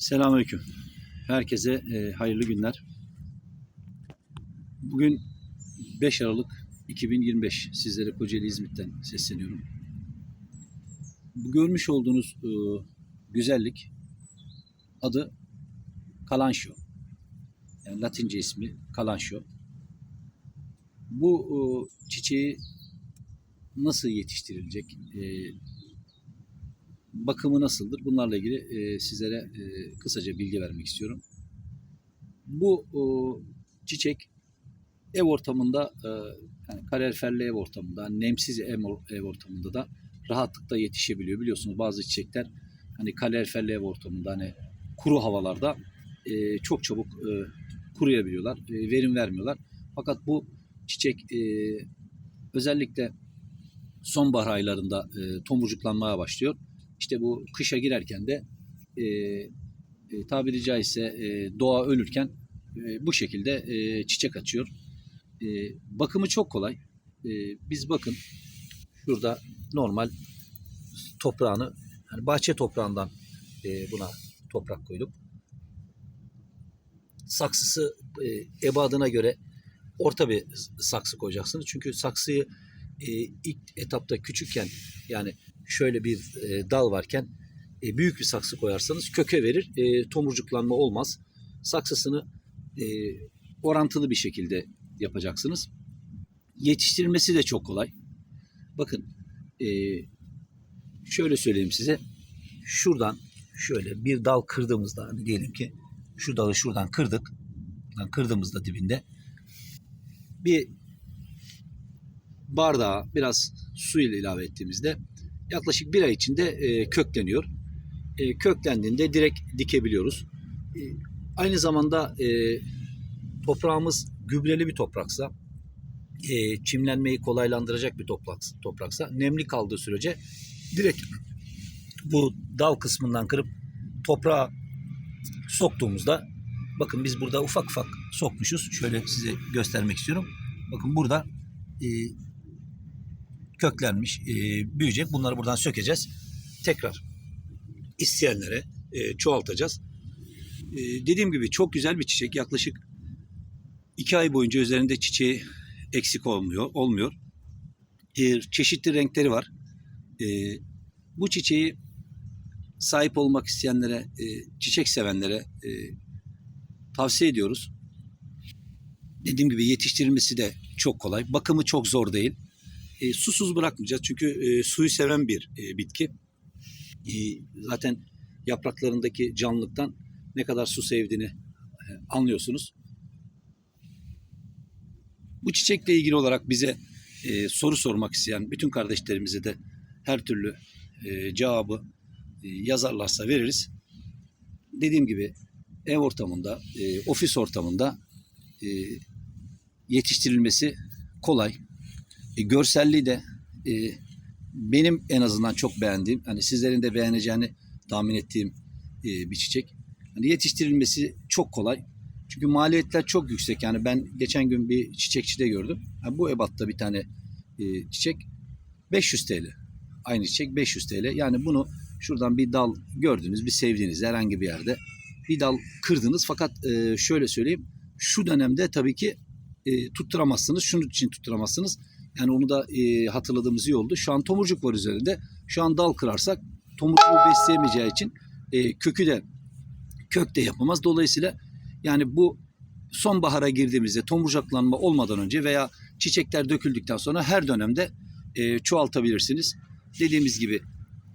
Selamünaleyküm. Herkese e, hayırlı günler. Bugün 5 Aralık 2025. Sizlere Kocaeli İzmit'ten sesleniyorum. Bu görmüş olduğunuz e, güzellik adı Kalanşo. Yani Latince ismi Kalanşo. Bu e, çiçeği nasıl yetiştirilecek? E, bakımı nasıldır? Bunlarla ilgili e, sizlere e, kısaca bilgi vermek istiyorum. Bu e, çiçek ev ortamında, e, yani kaloriferli ev ortamında, nemsiz ev, ortamında da rahatlıkla yetişebiliyor. Biliyorsunuz bazı çiçekler hani kaloriferli ev ortamında, hani kuru havalarda e, çok çabuk e, kuruyabiliyorlar, e, verim vermiyorlar. Fakat bu çiçek e, özellikle sonbahar aylarında e, tomurcuklanmaya başlıyor. İşte bu kışa girerken de e, e, tabiri caizse e, doğa ölürken e, bu şekilde e, çiçek açıyor. E, bakımı çok kolay. E, biz bakın şurada normal toprağını yani bahçe toprağından e, buna toprak koyduk. Saksısı e, ebadına göre orta bir saksı koyacaksınız. Çünkü saksıyı e, ilk etapta küçükken yani şöyle bir e, dal varken e, büyük bir saksı koyarsanız köke verir. E, tomurcuklanma olmaz. Saksısını e, orantılı bir şekilde yapacaksınız. Yetiştirilmesi de çok kolay. Bakın e, şöyle söyleyeyim size. Şuradan şöyle bir dal kırdığımızda hani diyelim ki şu dalı şuradan kırdık. Buradan kırdığımızda dibinde bir bardağa biraz su ile ilave ettiğimizde yaklaşık bir ay içinde e, kökleniyor. E, köklendiğinde direkt dikebiliyoruz. E, aynı zamanda e, toprağımız gübreli bir topraksa, e, çimlenmeyi kolaylandıracak bir toprak, topraksa, nemli kaldığı sürece direkt bu dal kısmından kırıp toprağa soktuğumuzda bakın biz burada ufak ufak sokmuşuz. Şöyle size göstermek istiyorum. Bakın burada e, köklenmiş, e, büyüyecek. Bunları buradan sökeceğiz. Tekrar isteyenlere e, çoğaltacağız. E, dediğim gibi çok güzel bir çiçek. Yaklaşık iki ay boyunca üzerinde çiçeği eksik olmuyor. olmuyor. E, çeşitli renkleri var. E, bu çiçeği sahip olmak isteyenlere, e, çiçek sevenlere e, tavsiye ediyoruz. Dediğim gibi yetiştirilmesi de çok kolay. Bakımı çok zor değil. E, susuz bırakmayacağız çünkü e, suyu seven bir e, bitki. E, zaten yapraklarındaki canlılıktan ne kadar su sevdiğini e, anlıyorsunuz. Bu çiçekle ilgili olarak bize e, soru sormak isteyen bütün kardeşlerimize de her türlü e, cevabı e, yazarlarsa veririz. Dediğim gibi ev ortamında, e, ofis ortamında e, yetiştirilmesi kolay. E, görselliği de e, benim en azından çok beğendiğim, hani sizlerin de beğeneceğini tahmin ettiğim e, bir çiçek. Hani yetiştirilmesi çok kolay. Çünkü maliyetler çok yüksek. Yani ben geçen gün bir çiçekçide gördüm. Ha, bu ebatta bir tane e, çiçek 500 TL. Aynı çiçek 500 TL. Yani bunu şuradan bir dal gördünüz, bir sevdiğiniz herhangi bir yerde bir dal kırdınız. Fakat e, şöyle söyleyeyim, şu dönemde tabii ki e, tutturamazsınız. Şunun için tutturamazsınız. Yani onu da e, hatırladığımız iyi oldu. Şu an tomurcuk var üzerinde. Şu an dal kırarsak tomurcuğu besleyemeyeceği için e, kökü de kök de yapamaz. Dolayısıyla yani bu sonbahara girdiğimizde tomurcaklanma olmadan önce veya çiçekler döküldükten sonra her dönemde e, çoğaltabilirsiniz. Dediğimiz gibi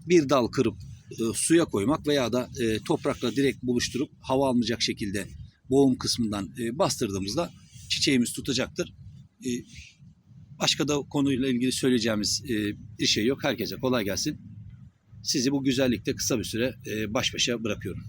bir dal kırıp e, suya koymak veya da e, toprakla direkt buluşturup hava almayacak şekilde boğum kısmından e, bastırdığımızda çiçeğimiz tutacaktır. E, başka da konuyla ilgili söyleyeceğimiz e, bir şey yok. Herkese kolay gelsin. Sizi bu güzellikte kısa bir süre e, baş başa bırakıyorum.